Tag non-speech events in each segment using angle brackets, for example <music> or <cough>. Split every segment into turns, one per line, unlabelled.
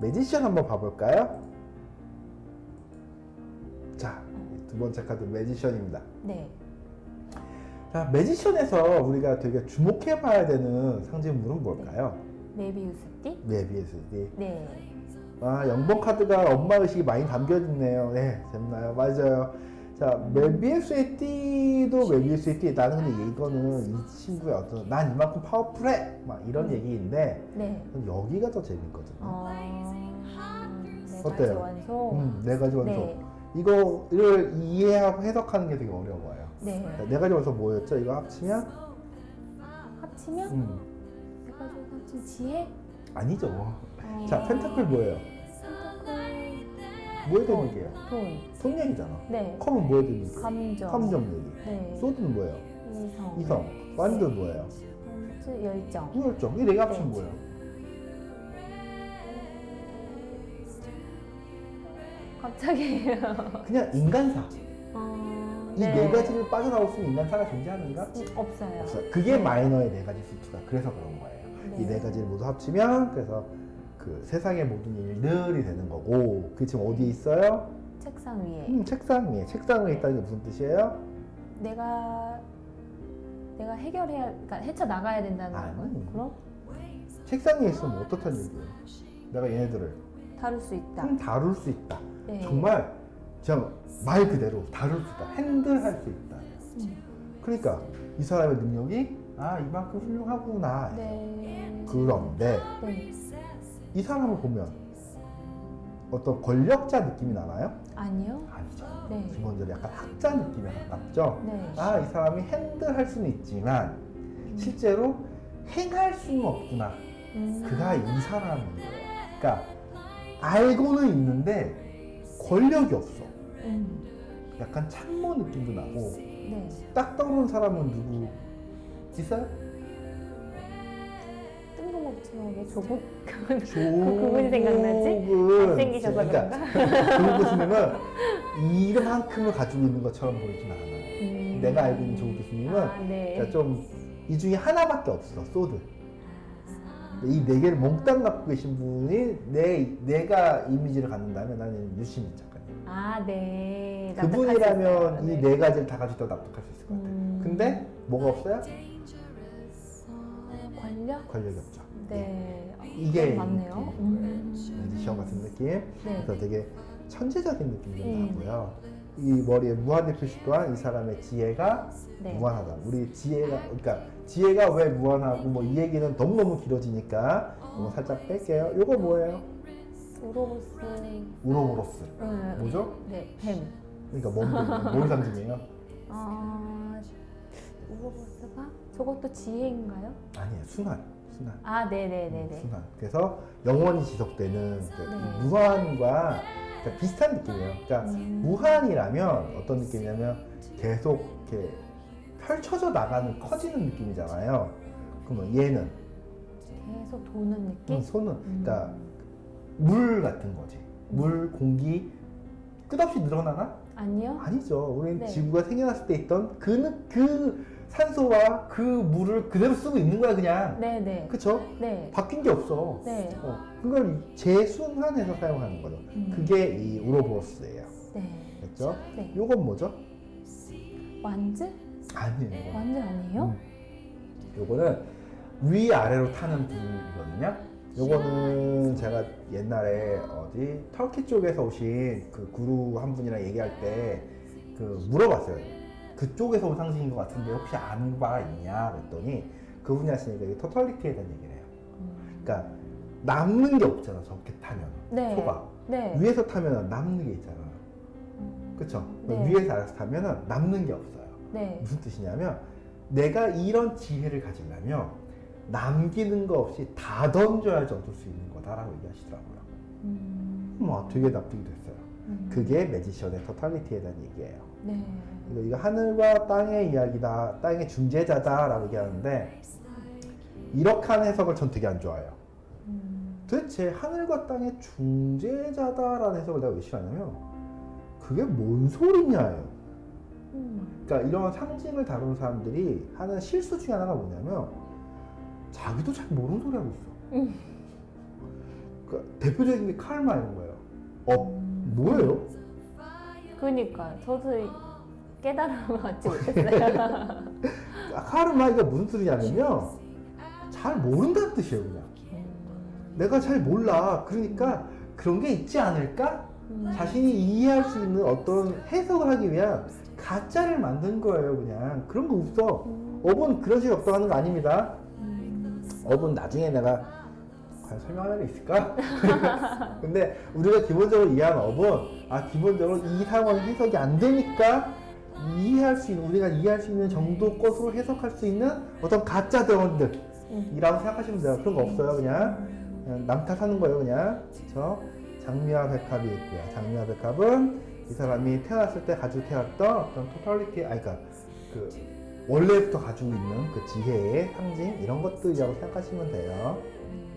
매지션 한번 봐볼까요? 자, 두 번째 카드 매지션입니다.
네.
자, 매지션에서 우리가 되게 주목해 봐야 되는 상징물은 뭘까요?
메비우스 띠?
메비우스 띠.
네.
아, 0번 카드가 엄마 의식이 많이 담겨 있네요. 네, 재밌나요? 맞아요. 자, 메비우스의 띠도 메비우스의 띠. 나는 근데 이거는 이 친구의 어떤, 난 이만큼 파워풀해! 막 이런 얘기인데,
네.
여기가 더 재밌거든요.
어... 네
어때요?
가지 완소.
음, 네 가지 원소.
네.
이거를 이해하고 해석하는 게 되게 어려워요.
네.
자, 네 가지 원소 뭐였죠? 이거 합치면?
합치면
음,
해가지고 합친 지혜?
아니죠.
어...
자, 펜타클 뭐예요? 뭐에 대한 얘기예요?
돈.
돈 얘기잖아.
네.
컴은 뭐에 대한 얘기?
감정.
감정 얘기.
네.
소드는 뭐예요?
이성.
이성. 완전 뭐예요?
원주 열정.
우열정. 이 네 개 합치면
네.
뭐예요?
갑자기. <laughs>
그냥 인간사.
어...
이 네 가지를 빠져나올 수 있는 인간사가 존재하는가?
음, 없어요.
없어요. 그게 마이너의 네 가지 수트가 그래서 그런 거예요.
네.
이 네 가지를 모두 합치면 그래서 그 세상의 모든 일들이 되는 거고 그게 지금 어디에 있어요?
책상 위에.
음, 책상 위에. 책상 위에 있다는 게 무슨 뜻이에요?
내가 내가 해결해야 그러니까 헤쳐 나가야 된다는
아니.
건 그럼
책상 위에 있으면 어떻다는 얘기예요? 내가 얘네들을
다룰 수 있다.
좀 다룰 수 있다.
네.
정말 그냥 말 그대로 다룰 수 있다. 핸들할 수 있다.
음.
그러니까 이 사람의 능력이 아 이만큼 훌륭하구나.
네.
그런데
네.
이 사람을 보면 어떤 권력자 느낌이 나나요?
아니요.
아니죠.
네.
기본적으로 약간 학자 느낌이 가깝죠.
네.
아이 사람이 핸들할 수는 있지만 실제로 행할 수는 없구나.
음.
그가 이 사람인 거예요. 그러니까 알고는 있는데 권력이 없어.
음.
약간 참모 느낌도 나고
네.
딱 떠오르는 사람은 누구 있어요?
뜬금없지만 조국 <laughs>
그
그분이 생각나지? 잘생기셔서 그런가? <laughs>
조국 교수님은 이만큼을 가지고 있는 것처럼 보이진 않아요.
음.
내가 알고 있는 조국 교수님은
아, 네.
그러니까 좀이 중에 하나밖에 없어 소드. 이 네 개를 몽땅 갖고 계신 분이 내 내가 이미지를 갖는다면 나는 유시민 작가님.
아, 네.
그분이라면. 이
네.
네 가지를 다 가지고 납득할 수 있을 것 같아.
음.
근데 뭐가 없어요?
어, 권력?
권력이 없죠.
네. 어,
이게
맞네요.
느낌인 거예요.
음.
에디션 같은 느낌.
네.
그래서 되게 천재적인 느낌이 좀
음.
나고요. 이 머리에 무한의 표시 또한 이 사람의 지혜가
네.
무한하다. 우리 지혜가 그러니까 지혜가 왜 무한하고 뭐 이 얘기는 너무 너무 길어지니까 이거 살짝 뺄게요. 이거 뭐예요?
우로보스.
우로보로스.
음,
뭐죠?
네, 뱀.
그러니까 뭔, 뭔 상징이에요?
아, 우로보스가 저것도 지혜인가요?
아니에요. 순환. 순환.
아, 네, 네, 네, 네.
순환. 그래서 영원히 지속되는 그
네.
무한과 그러니까 비슷한 느낌이에요. 그러니까
음.
무한이라면 어떤 느낌이냐면 계속 이렇게 펼쳐져 나가는 커지는 느낌이잖아요. 그러면 얘는
계속 도는 느낌?
음, 손은
음.
그러니까 물 같은 거지. 물, 공기 끝없이 늘어나나?
아니요.
아니죠. 우리는
네.
지구가 생겨났을 때 있던 그, 느- 그 산소와 그 물을 그대로 쓰고 있는 거야 그냥.
네, 네.
그쵸?
네.
바뀐 게 없어.
네.
어, 그걸 재순환해서 사용하는 거죠.
음.
그게 이 우로보로스예요.
네.
됐죠?
네.
요건 뭐죠?
완즈?
아니에요.
완즈 아니에요?
음. 요거는 위아래로 타는 분이거든요. 요거는 제가 옛날에 어디 터키 쪽에서 오신 그 구루 한 분이랑 얘기할 때 그 물어봤어요. 그쪽에서 온 상징인 것 같은데 혹시 아는 바 있냐 그랬더니 그분이 하시니까 이게 토탈리티에 대한 얘기를 해요.
음.
그러니까 남는 게 없잖아 저렇게 타면
네.
소가
네.
위에서 타면 남는 게 있잖아.
음.
그쵸?
네.
위에서 아래서 타면 남는 게 없어요.
네.
무슨 뜻이냐면 내가 이런 지혜를 가지려면 남기는 거 없이 다 던져야지 얻을 수 있는 거다라고 얘기하시더라고요.
음.
뭐 되게 납득이 됐어요.
음.
그게 매지션의 토탈리티에 대한 얘기예요.
네.
이거, 이거 하늘과 땅의 이야기다, 땅의 중재자다라고 얘기하는데 이렇게 하는 해석을 전 되게 안 좋아해요.
음.
도대체 하늘과 땅의 중재자다라는 해석을 내가 왜 싫어하냐면 그게 뭔 소리냐예요.
음.
그러니까 이런 상징을 다루는 사람들이 하는 실수 중에 하나가 뭐냐면 자기도 잘 모르는 소리 하고 있어.
음.
그 대표적인 게 카르마인 거예요. 어, 뭐예요?
그러니까 저도 깨달음을 얻지 <laughs> 못했어요.
아, 카르마 이게 무슨 소리냐면요. 잘 모른다는 뜻이에요, 그냥. 내가 잘 몰라. 그러니까 그런 게 있지 않을까?
음.
자신이 이해할 수 있는 어떤 해석을 하기 위한 가짜를 만든 거예요, 그냥. 그런 거 없어.
음.
업은 그런 식으로 없다는 거 아닙니다.
음.
업은 나중에 내가 과연 설명할 일 있을까? <laughs> 근데 우리가 기본적으로 이해하는 업은 아 기본적으로 이 상황 해석이 안 되니까 이해할 수 있는 우리가 이해할 수 있는 정도 것으로 해석할 수 있는 어떤 가짜 대원들이라고
음.
생각하시면 돼요. 그런 거 없어요, 그냥. 그냥 남 탓하는 거예요, 그냥. 저 장미와 백합이 있고요. 장미와 백합은 이 사람이 태어났을 때 가지고 태어났던 어떤 토탈리티, 아니 그러니까 그 원래부터 가지고 있는 그 지혜의 상징 이런 것들이라고 생각하시면 돼요.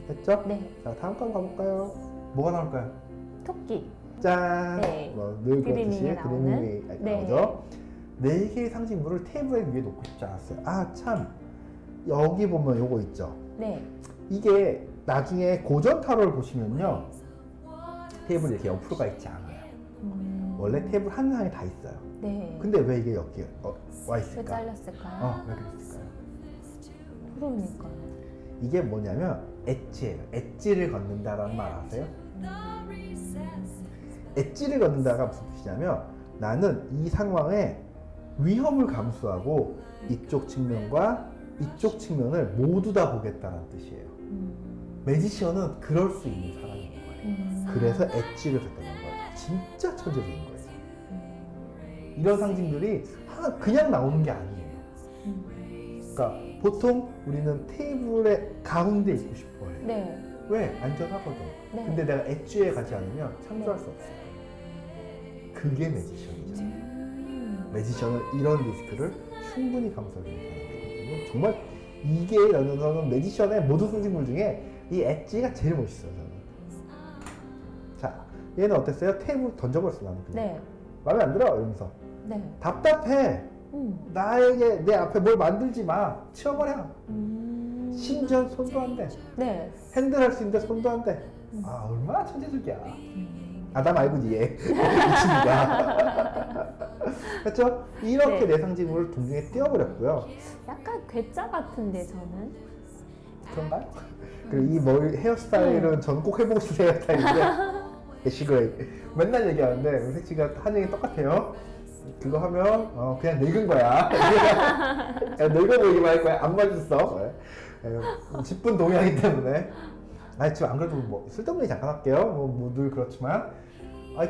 됐죠?
네,
자 다음 거 가볼까요? 뭐가 나올까요?
토끼.
짠!
네.
뭐 늘 그렇듯이
그리밍에 나오는?
그림이
네.
나오죠? 네 개의 상징물을 테이블 위에 놓고 싶지 않았어요. 아 참 여기 보면 요거 있죠.
네,
이게 나중에 고전 타로를 보시면요 테이블이 이렇게 옆으로 가 있지 않아요.
음.
원래 테이블 한 상에 다 있어요.
네.
근데 왜 이게 여기 어, 와
왜
있을까?
잘렸을까요?
어, 왜 그랬을까요?
그러니까.
이게 뭐냐면 엣지예요. 엣지를 걷는다라는 말 아세요? 엣지를 걷는다가 무슨 뜻이냐면 나는 이 상황에 위험을 감수하고 이쪽 측면과 이쪽 측면을 모두 다 보겠다는 뜻이에요.
음.
매지션은 그럴 수 있는 사람인 거예요.
음.
그래서 엣지를 갖다는 거예요. 진짜 천재적인 거예요.
음.
이런 상징들이 하나 그냥 나오는 게 아니에요.
음.
그러니까 보통 우리는 테이블의 가운데 있고 싶어요.
네.
왜? 안전하거든.
네.
근데 내가 엣지에 가지 않으면 창조할 수 없어요. 그게 매지션이죠.
음.
매지션은 이런 리스크를 충분히 감수하게 되는 사람이거든요. 정말 이게 저는 매지션의 모든 상징물 중에 이 엣지가 제일 멋있어요. 저는. 자, 얘는 어땠어요? 테이블 던져버렸어 나는 그냥.
네.
마음에 안 들어 이러면서
네.
답답해.
음.
나에게 내 앞에 뭘 만들지 마. 치워버려.
음.
심지어 손도 안 돼.
네.
핸들할 수 있는데 손도 안 돼.
음.
아 얼마나 천재적이야.
음.
아나 말고지 얘. <laughs> 이 친구가. <laughs> 그렇죠? 이렇게
네.
내 상징물을 동중에 띄워버렸고요.
약간 괴짜 같은데 저는.
그런가요? 그리고 이 머리 헤어스타일은 저는 꼭 해보고 싶은 헤어스타일인데 <laughs> 애쉬그레이 맨날 얘기하는데 우리 색치가 한영이 똑같아요. 그거 하면 어, 그냥 늙은 거야. <laughs> 늙어 보이기만 할 거야. 안 맞았어. 네. 에, 집분 동의하기 때문에. 아니 지금 안 그래도 뭐 쓸데없는 얘기 잠깐 할게요. 뭐늘 그렇지만. 아니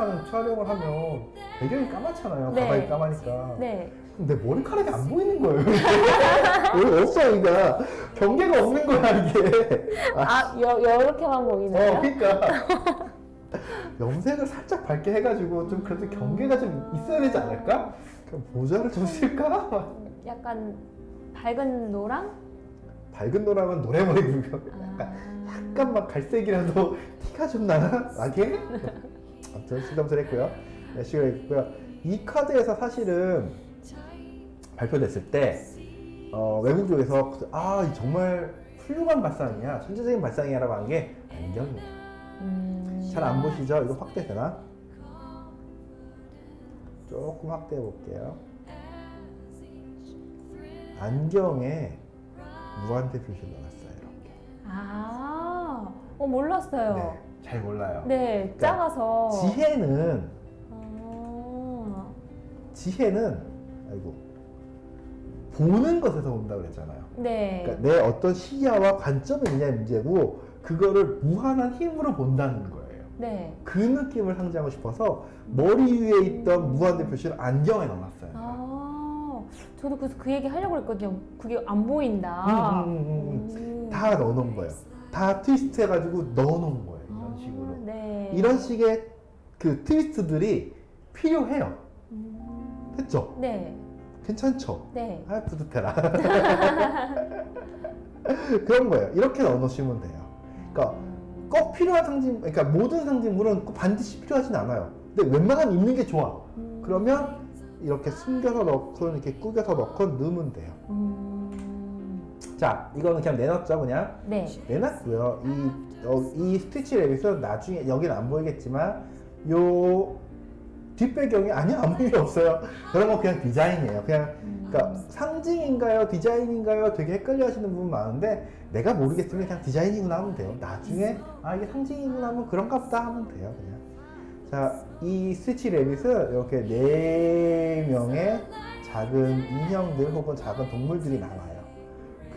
하는 촬영을 하면 배경이 까맣잖아요.
네.
가방이 까마니까.
네.
근데 머리카락이 안 보이는 거예요. <laughs> 왜 없어, 그러니까. 경계가 없는 거야, 이게.
아, 여, 여렇게만 보이나요?
어, 그러니까. <laughs> <laughs> 염색을 살짝 밝게 해가지고 좀 그래도 경계가 좀 있어야 되지 않을까? 그럼 모자를 좀 쓸까? <laughs>
약간 밝은 노랑?
밝은 노랑은 노래머리 불교.
아.
약간 막 갈색이라도 <laughs> 티가 좀 나나? 나게? 아무튼 실감스했고요. 네, 시가 있고요. 이 카드에서 사실은 발표됐을 때 어, 외국 쪽에서 아 정말 훌륭한 발상이야, 천재적인 발상이야라고 한 게 안경이에요.
음.
잘 안 보시죠? 이거 확대 되나? 조금 확대해 볼게요. 안경에 무한대 표시 넣어놨어요. 이렇게.
아, 어, 몰랐어요.
네, 잘 몰라요.
네,
그러니까
작아서.
지혜는
아,
지혜는 아이고 보는 것에서 온다 그랬잖아요.
네.
그러니까 내 어떤 시야와 관점이 있냐의 문제고 그거를 무한한 힘으로 본다는 거예요.
네.
그 느낌을 상징하고 싶어서 머리 위에 있던 무한대 표시를 안경에 넣어놨어요.
아, 저도 그래서 그 얘기 하려고 했거든요. 그게 안 보인다.
음, 음, 음,
음.
다 넣어놓은 거예요. 다 트위스트 해가지고 넣어놓은 거예요. 이런
아,
식으로.
네.
이런 식의 그 트위스트들이 필요해요.
음.
됐죠?
네.
괜찮죠?
네.
아 뿌듯해라. <laughs> 그런 거예요. 이렇게 넣어놓으시면 돼요. 그러니까 꼭 필요한 상징, 그러니까 모든 상징물은 꼭 반드시 필요하진 않아요. 근데 웬만하면 있는 게 좋아.
음.
그러면 이렇게 숨겨서 넣건 이렇게 꾸겨서 넣건 넣으면 돼요.
음.
자, 이거는 그냥 내놨죠, 그냥.
네.
내놨고요. 이, 어, 이 스티치 랩빗은 나중에, 여기는 안 보이겠지만, 요 뒷배경이 아니요, 아무 의미 없어요. 그런 거 그냥 디자인이에요. 그냥, 그러니까 상징인가요, 디자인인가요 되게 헷갈려 하시는 분 많은데, 내가 모르겠으면 그냥 디자인이구나 하면 돼요. 나중에, 아, 이게 상징이구나 하면 그런가 보다 하면 돼요, 그냥. 자, 이 스티치 랩빗은 이렇게 네 명의 작은 인형들 혹은 작은 동물들이 나와요.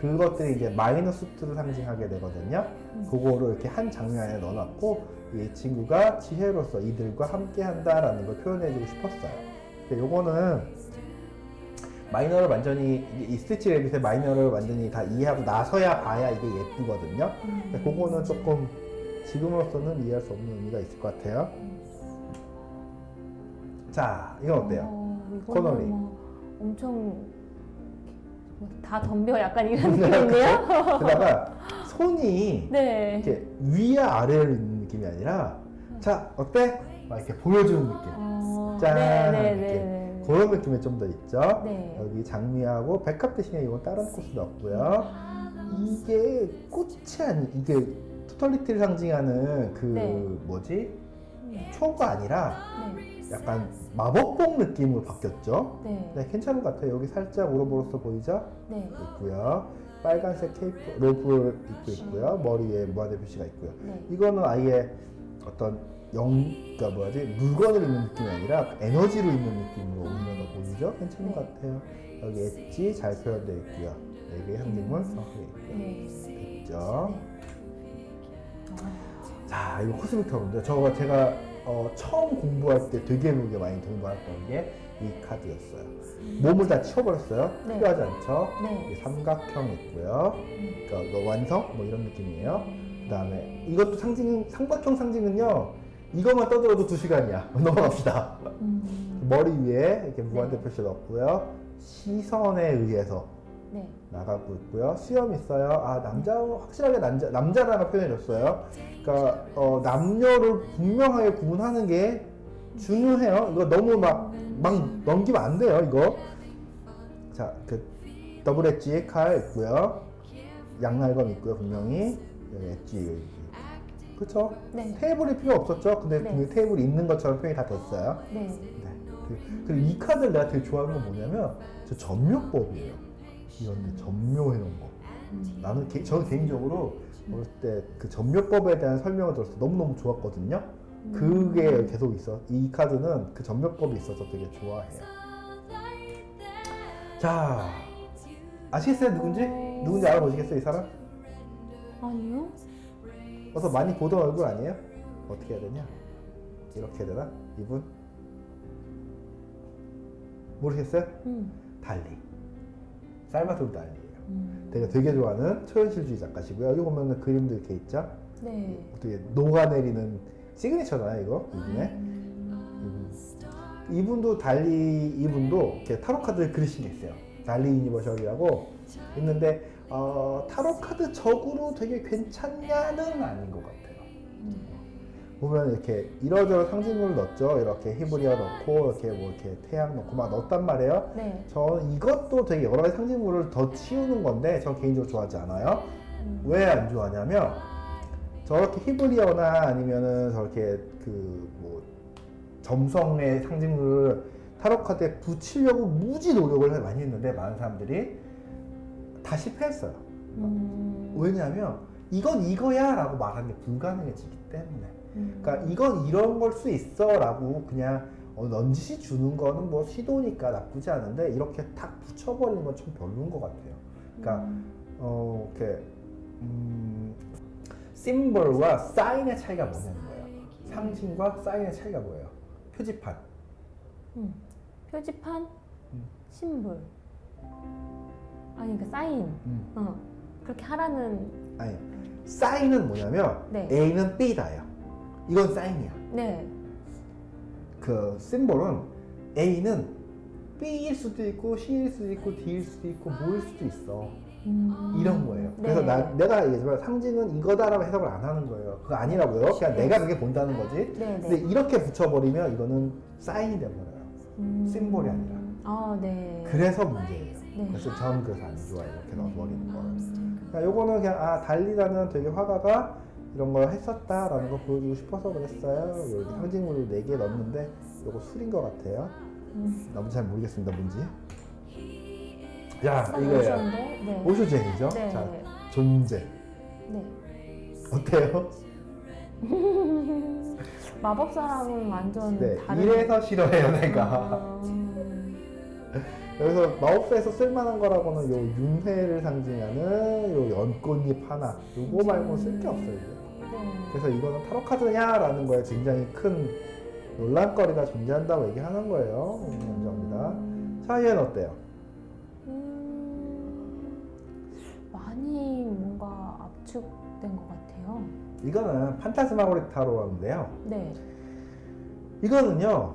그것들이 이제 마이너스트를 상징하게 되거든요. 그거를 이렇게 한 장면 안에 넣어놨고 이 친구가 지혜로서 이들과 함께 한다라는 걸 표현해주고 싶었어요. 근데 요거는 마이너를 완전히 이- 이 스티치 랩빗의 마이너를 완전히 다 이해하고 나서야 봐야 이게 예쁘거든요. 근데 그거는 조금 지금으로서는 이해할 수 없는 의미가 있을 것 같아요. 자, 이건 어때요?
어, 이거는
코너리.
뭐 엄청 뭐다 덤벼 약간 이런 <laughs> 느낌인데요?
그다가 손이 <laughs>
네.
이렇게 위와 아래로 있는 느낌이 아니라 자 어때? 막 이렇게 보여주는 느낌.
어,
짠!
네, 네,
이렇게.
네, 네.
그런 느낌이 좀 더 있죠.
네.
여기 장미하고 백합 대신에 이건 다른 꽃이 넣었고요. 이게 꽃이 아니 이게 토탈리티를 상징하는 그
네.
뭐지
네.
초가 아니라
네.
약간 마법봉 느낌으로 바뀌었죠.
네.
네, 괜찮은 것 같아요. 여기 살짝 우로보로서 보이죠?
네.
있고요. 빨간색 케이프 로프를 입고 있고요. 머리에 무한대 표시가 있고요.
네.
이거는 아예 어떤 영, 그러니까 뭐지 물건을 입는 느낌이 아니라 에너지로 입는 느낌으로 더 보이죠? 괜찮은
네.
것 같아요. 여기 엣지 잘 표현되어 있고요. 여기 상징물 정확하게 있고요.
네.
됐죠?
아,
자, 이거 코스믹 타로인데 저거 제가 어, 처음 공부할 때 되게 그게 많이 받았던 게 이 카드였어요. 몸을 다 치워버렸어요.
네.
필요하지 않죠?
네.
이 삼각형 있고요. 그러니까 이거 완성 뭐 이런 느낌이에요. 그 다음에 이것도 상징 삼각형 상징은요. 이것만 떠들어도 두 시간이야. <laughs> 넘어갑시다.
음,
머리 위에 이렇게 무한대
네.
표시 넣었고요. 시선에 의해서
네.
나가고 있고요. 수염 있어요. 아 남자 확실하게 남자 남자라고 표현해줬어요. 그러니까 어, 남녀를 분명하게 구분하는 게 중요해요. 이거 너무 막 막 넘기면 안 돼요. 이거 자 그 더블 엣지 칼 있고요. 양날검 있고요. 분명히 여기 엣지 여기. 그렇죠?
네.
테이블이 필요 없었죠. 근데
네.
분명히 테이블이 있는 것처럼 표현이 다 됐어요.
네.
네. 그- 그리고 이 카드를 내가 되게 좋아하는 건 뭐냐면 저 전묘법이에요. 이런데 전묘해 놓은 거.
음.
나는 개, 저는 개인적으로 어릴 때그 전묘법에 대한 설명을 들었을 때 너무너무 좋았거든요. 그게 계속 있어. 이 카드는 그 전묘법이 있어서 되게 좋아해요. 자, 아시겠어요? 누군지? 누군지 알아보시겠어요? 이 사람?
아니요?
어서 많이 보던 얼굴 아니에요? 어떻게 해야 되냐? 이렇게 해야 되나? 이분? 모르겠어요?
음.
달리. 살바토르 달리예요.
음.
제가 되게 좋아하는 초현실주의 작가시고요. 여기 보면 그림도 이렇게 있죠?
네.
어떻게 녹아내리는 시그니처잖아요, 이거. 이분의.
음.
이분. 이분 도 달리 이분도 이렇게 타로 카드를 그리신 게 있어요. 달리 유니버셜이라고 있는데 어, 타로 카드 적으로 되게 괜찮냐는 아닌 것 같아요.
음.
보면 이렇게 이러저러 상징물을 넣었죠. 이렇게 히브리어 넣고 이렇게 뭐 이렇게 태양 넣고 막 넣었단 말이에요.
네.
저는 이것도 되게 여러 가지 상징물을 더 치우는 건데 저 개인적으로 좋아하지 않아요.
음.
왜안 좋아하냐면 저렇게 히브리어나 아니면은 저렇게 그 뭐 점성의 상징물을 타로 카드에 붙이려고 무지 노력을 많이 했는데 많은 사람들이 다 실패했어요.
음.
왜냐하면 이건 이거야라고 말하는 게 불가능해지기 때문에.
음.
그러니까 이건 이런 걸 수 있어라고 그냥 어, 넌지시 주는 거는 뭐 시도니까 나쁘지 않은데 이렇게 탁 붙여버리는 건 좀 별로인 것 같아요. 그러니까
음.
어 이렇게 음, 심볼과 사인의 차이가 뭐냐는 거예요. 상징과 사인의 차이가 뭐예요? 표지판.
음. 표지판,
음.
심볼. 아니 그 사인.
음.
어. 그렇게 하라는.
아니 사인은 뭐냐면
네.
A는 B다예요. 이건 사인이야.
네.
그 심볼은 A는 B일 수도 있고 C일 수도 있고 D일 수도 있고 뭐일 수도 있어.
음.
이런 거예요. 그래서
네.
나, 내가 얘기했지만 상징은 이거다라고 해석을 안 하는 거예요. 그거 아니라고요. 그냥
네.
내가 그게 본다는 거지.
네.
근데
네.
이렇게 붙여버리면 이거는 사인이 돼버려요.
음.
심볼이 아니라.
아 네.
그래서 문제예요.
네.
그래서 저는 그래서 안 좋아요. 이렇게 넣어버리는 거.
음.
그러니까 요거는 그냥 아 달리라는 되게 화가가 이런 걸 했었다라는 거 보여주고 싶어서 그랬어요. 여기 상징물을 4개 넣었는데 요거 술인 것 같아요.
음.
너무 잘 모르겠습니다 뭔지.
야딱
이거예요.
오셨는데? 네.
오쇼젠이죠.
네.
자 존재
네.
어때요? <laughs>
마법사랑은 완전
네
다른.
이래서 싫어해요 내가. <laughs>
음,
여기서 마법사에서 쓸만한 거라고는 요 윤회를 상징하는 요 연꽃잎 하나 요거 말고 쓸 게 없어요. 이제.
네.
그래서 이거는 타로 카드냐라는 거에 굉장히 큰 논란거리가 존재한다고 얘기하는 거예요. 먼저입니다. 자, 얘는 어때요?
많이 뭔가 압축된 것 같아요.
이거는 판타스마고리 타로인데요.
네.
이거는요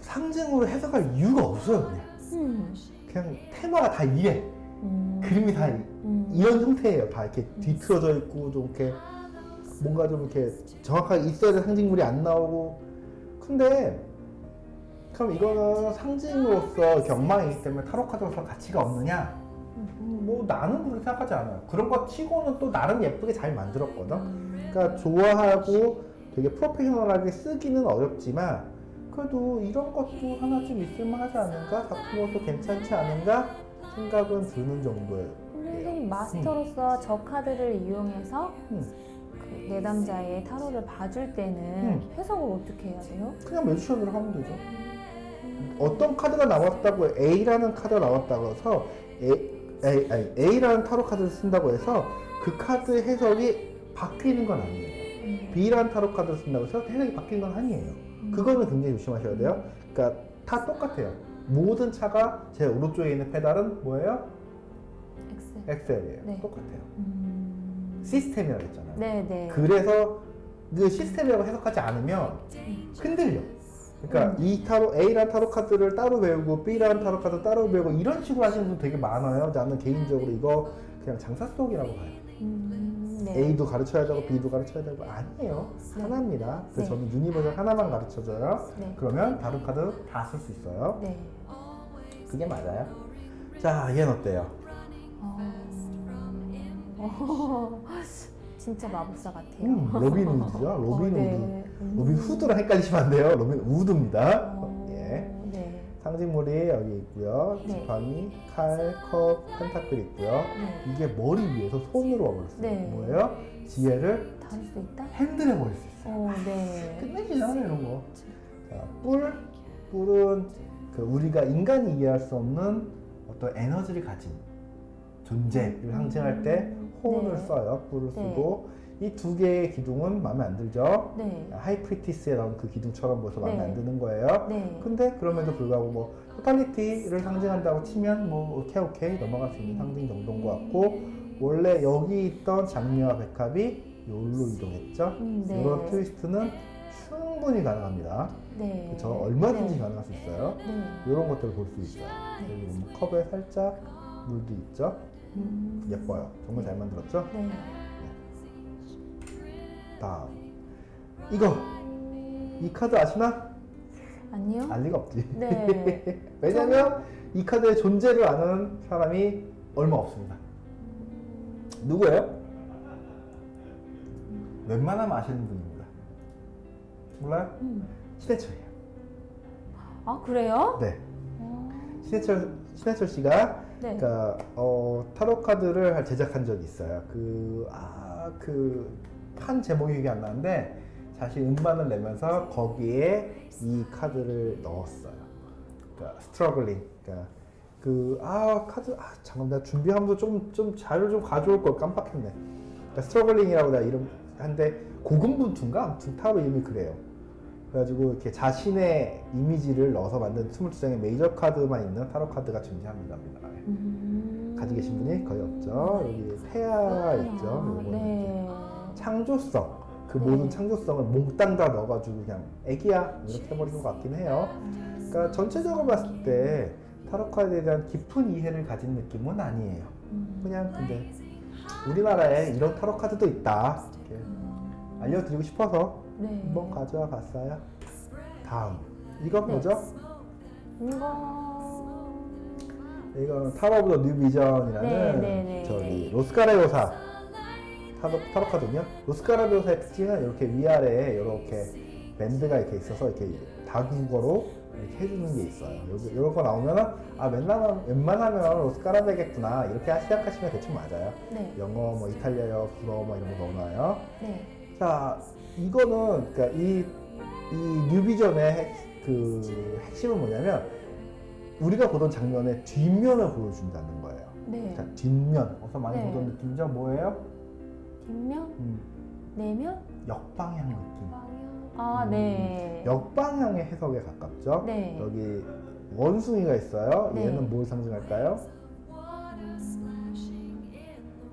상징으로 해석할 이유가 없어요. 그냥
음.
그냥 테마가 다 이래.
음.
그림이 다 이-
음.
이런 형태예요. 다 이렇게 뒤틀어져 있고 좀 이렇게 뭔가 좀 이렇게 정확하게 있어야 될 상징물이 안 나오고 근데 그럼 이거는 상징으로서 경망이기 때문에 타로 카드로서 가치가 없느냐? 음, 뭐 나는 그렇게 생각하지 않아요. 그런 거 치고는 또 나름 예쁘게 잘 만들었거든.
음.
그러니까 좋아하고 되게 프로페셔널하게 쓰기는 어렵지만 그래도 이런 것도 하나쯤 있을만 하지 않은가? 작품으로서 괜찮지 않은가? 생각은 드는 정도예요.
선생님 마스터로서 저 카드를 이용해서
음.
그 내담자의 타로를 봐줄 때는
음.
해석을 어떻게 해야 돼요?
그냥 매주션으로 하면 되죠. 어떤 카드가 나왔다고 A라는 카드가 나왔다고 해서 A, A, 아니, A라는 타로 카드를 쓴다고 해서 그 카드 해석이 바뀌는 건 아니에요.
음.
B라는 타로 카드를 쓴다고 해서 해석이 바뀌는 건 아니에요.
음.
그거는 굉장히 조심하셔야 돼요. 그러니까 다 똑같아요. 모든 차가 제 오른쪽에 있는 페달은 뭐예요?
엑셀.
엑셀이에요.
네.
똑같아요.
음.
시스템이라고 했잖아요.
네 네.
그래서 그 시스템이라고 해석하지 않으면 흔들려. 그러니까 이 타로 A라는 타로 카드를 따로 배우고 B라는 타로 카드 따로 배우고 이런 식으로 하시는 분 되게 많아요. 나는 개인적으로 이거 그냥 장사 속이라고 봐요.
음, 네.
A도 가르쳐야 되고 B도 가르쳐야 되고 아니에요.
네.
하나입니다. 그래서
네.
저는 유니버설 하나만 가르쳐줘요.
네.
그러면 다른 카드 다 쓸 수 있어요.
네.
그게 맞아요. 자, 얘는 어때요?
어... <laughs> 진짜 마법사 같아요.
음, 로빈 우드죠. <laughs> 로빈
어, 네.
우드.
음.
로빈 후드랑 헷갈리시면 안 돼요. 로빈 우드입니다.
어,
예.
네.
상징물이 여기 있고요.
네.
지팡이, 칼, 컵, 펜타클 있고요.
네.
이게 머리 위에서 손으로 와버렸어요.
네.
뭐예요? 지혜를
다룰 수 있다?
핸들해 버릴 수 있어요.
어, 네.
끝내주잖아요, 이런 거. 자, 뿔, 뿔은 그 우리가 인간이 이해할 수 없는 어떤 에너지를 가진 존재를 상징할 때 호운을
네.
써요. 뿔을
네.
쓰고 이 두 개의 기둥은 마음에 안 들죠.
네.
하이프리티스에 나온 그 기둥처럼 보여서 마음에
네.
안 드는 거예요.
네.
근데 그럼에도 불구하고 뭐 토탈리티를 상징한다고 치면 뭐 오케이 오케이 넘어갈 수 있는 상징 정도인 것 같고 원래 여기 있던 장미와 백합이 여기로 이동했죠.
음, 네.
이런 트위스트는 충분히 가능합니다.
네.
그쵸? 얼마든지
네.
가능할 수 있어요.
네.
이런 것들을 볼 수 있어요. 여기 컵에 살짝 물도 있죠.
음.
예뻐요. 정말 잘 만들었죠?
네.
다음 이거 이 카드 아시나?
아니요?
알 리가 없지.
네. <laughs>
왜냐면 이 카드의 존재를 아는 사람이 얼마 없습니다. 누구예요? 웬만하면 아시는 분입니다. 몰라요?
음.
신해철이에요.
아, 그래요?
네.
어,
신해철, 신해철 씨가
네.
그러니까 어, 타로 카드를 제작한 적이 있어요. 그, 아, 그, 한 제목이 기억이 안 나는데, 자신 음반을 내면서 거기에 이 카드를 넣었어요. 그러니까, 스트러글링. 그러니까, 그, 아, 카드, 아, 잠깐, 내가 준비하면서 좀, 좀 자료를 좀 가져올 걸 깜빡했네. 그러니까, 스트러글링이라고 내가 이름, 한데, 고군분투인가? 아무튼 타로 이름이 그래요. 그래가지고 이렇게 자신의 이미지를 넣어서 만든 22장의 메이저 카드만 있는 타로 카드가 존재합니다. 우리나라에.
음.
가지고 계신 분이 거의 없죠. 여기 태아 있죠.
아, 네.
창조성. 그
네.
모든 창조성을 몽땅 다 넣어가지고 그냥 애기야 이렇게 해버린 것 같긴 해요. 그러니까 전체적으로 봤을 때 타로 카드에 대한 깊은 이해를 가진 느낌은 아니에요.
음.
그냥 근데 우리나라에 이런 타로 카드도 있다. 이렇게
음.
알려드리고 싶어서
네.
한번 가져와 봤어요. 다음 이거
네.
뭐죠?
이거
이거는 타워 오브 더 뉴 비전이라는
네, 네, 네,
저기
네.
로스카레 요사 타로, 타로카든요. 로스카레 요사의 특징은 이렇게 위아래에 이렇게 밴드가 이렇게 있어서 이렇게 다국어로 이렇게 해주는 게 있어요. 이런 거 나오면은 아 웬만하면, 웬만하면 로스카라베겠구나 이렇게 시작하시면 대충 맞아요.
네.
영어, 뭐 이탈리아어, 불어 뭐 이런 거 넣어놔요.
네.
자, 이거는 그러니까 이, 이 뉴비전의 핵, 그 핵심은 뭐냐면 우리가 보던 장면의 뒷면을 보여준다는 거예요.
네.
자, 뒷면. 어서 많이
네.
보던 느낌이죠? 뭐예요?
뒷면?
음,
내면?
역방향 느낌.
아,
음,
네.
역방향의 해석에 가깝죠?
네.
여기 원숭이가 있어요.
네.
얘는 뭘 상징할까요?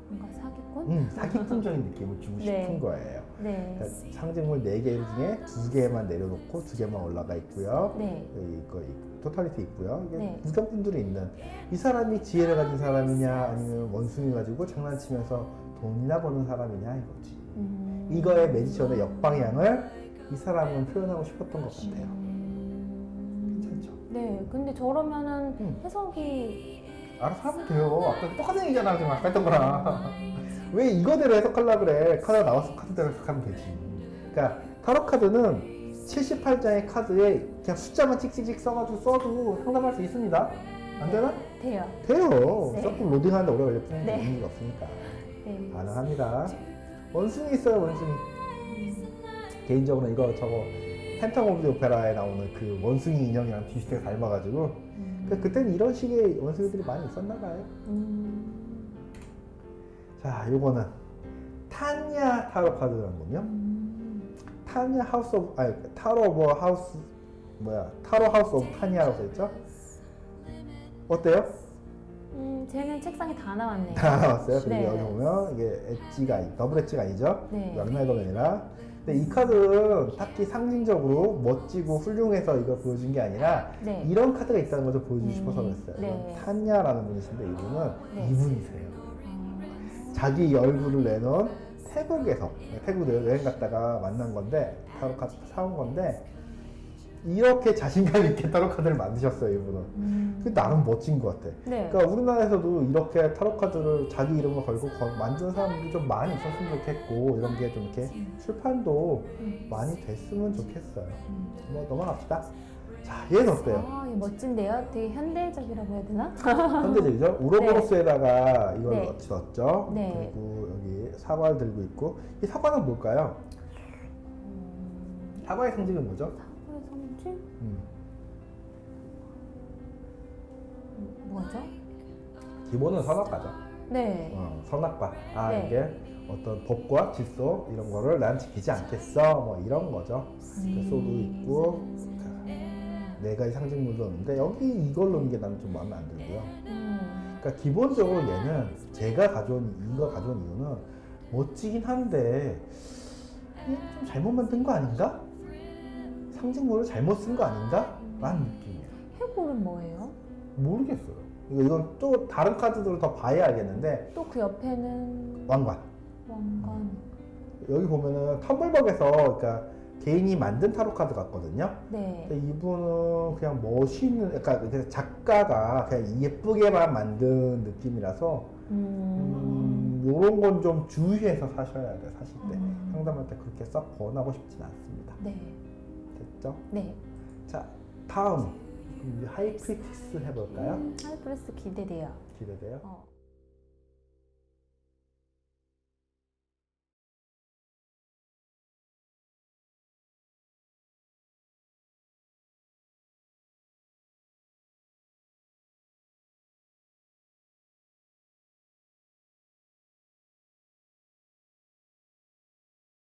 뭔가 사기꾼?
음, 사기꾼적인 느낌을 주고 싶은
네.
거예요.
네.
그러니까 상징물 4개 중에 2개만 내려놓고 2개만 올라가 있고요.
네.
이거 이- 토탈리티 있고요. 이게
네.
무당분들이 있는 이 사람이 지혜를 가진 사람이냐 아니면 원숭이 가지고 장난치면서 돈이나 버는 사람이냐 이거지.
음.
이거의 매지션의 역방향을 이 사람은 표현하고 싶었던 것 같아요.
음.
괜찮죠?
네. 근데 저러면은
음.
해석이
알아서 하면 돼요. 아까 똑같은 얘기잖아 지금 아까 했던 거랑. 왜 이거대로 해석하려 그래? 카드가 나왔어 카드대로 해석하면 되지. 그러니까 타로 카드는 78장의 카드에 그냥 숫자만 찍찍찍 써가지고 써도 상담할 수 있습니다. 안 되나?
돼요.
돼요.
네.
조금 로딩하는데 오래 걸릴 뿐이지
네.
의미가 없으니까.
네.
가능합니다. 원숭이 있어요, 원숭이. 개인적으로 이거 저거 팬텀 오브 더 오페라에 나오는 그 원숭이 인형이랑 비슷하게 닮아가지고
음.
그 그때는 이런 식의 원숭이들이 많이 있었나 봐요.
음.
자, 요거는 타냐 타로 카드라는 거요.
음.
타냐 하우스 오브 아니 타로 오브 하우스 뭐야 타로 하우스 오브 타냐라고 써 있죠? 어때요?
음, 쟤는 책상에 다 나왔네요.
다 나왔어요. 그리고
네.
여기 보면 이게 엣지가 아니- 더블 엣지가 아니죠?
네.
양날도 아니라. 근데 이 카드는 딱히 상징적으로 멋지고 훌륭해서 이걸 보여준 게 아니라
네.
이런 카드가 있다는 걸 좀 보여주고 싶어서
음,
그랬어요.
네.
타냐라는 분이신데 이분은
네.
이분이세요.
아.
자기 얼굴을 내놓은 태국에서 태국 여행 갔다가 만난 건데 타로 카드 사온 건데 이렇게 자신감 있게 타로 카드를 만드셨어요 이분은.
음.
그 나름 멋진 것 같아.
네.
그러니까 우리나라에서도 이렇게 타로 카드를 자기 이름을 걸고 거- 만드는 사람들이 좀 많이 있었으면 좋겠고 이런 게 좀 이렇게 출판도
음.
많이 됐으면 좋겠어요.
음.
뭐 넘어갑시다. 자, 얘는 어때요?
아, 이거 멋진데요? 되게 현대적이라고 해야 되나? <laughs>
현대적이죠? 우로보로스에다가 이걸
네.
넣- 넣었죠.
네.
그리고 여기 사과를 들고 있고 이 사과는 뭘까요?
음.
사과의 상징은 뭐죠?
사고의 성질?
음,
음, 뭐죠?
기본은 선악과죠.
네.
어, 선악과. 아
네.
이게 어떤 법과 질서 이런 거를 난 지키지 않겠어. 뭐 이런 거죠.
음.
소도 있고 내가 이 상징물도 없는데 여기 이걸 넣은 게 나는 좀 마음에 안 들고요.
음.
그러니까 기본적으로 얘는 제가 가져온 이거 가져온 이유는 멋지긴 한데 좀 잘못 만든 거 아닌가? 상징물을 잘못 쓴 거 아닌가? 라는 느낌이에요.
해골은 뭐예요?
모르겠어요. 이거 이건 또 다른 카드들을 더 봐야 알겠는데
또 그 옆에는
왕관
왕관.
여기 보면은 텀블벅에서 그러니까 개인이 만든 타로 카드 같거든요.
네.
근데 이분은 그냥 멋있는, 그러니까 작가가 그냥 예쁘게만 만든 느낌이라서
음.
음, 요런 건좀 주의해서 사셔야 돼요, 사실 때.
음.
상담할 때 그렇게 썩 권하고 싶진 않습니다.
네.
됐죠?
네.
자, 다음. 하이프리티스 해볼까요?
음, 하이프레스 기대돼요.
기대돼요?
어.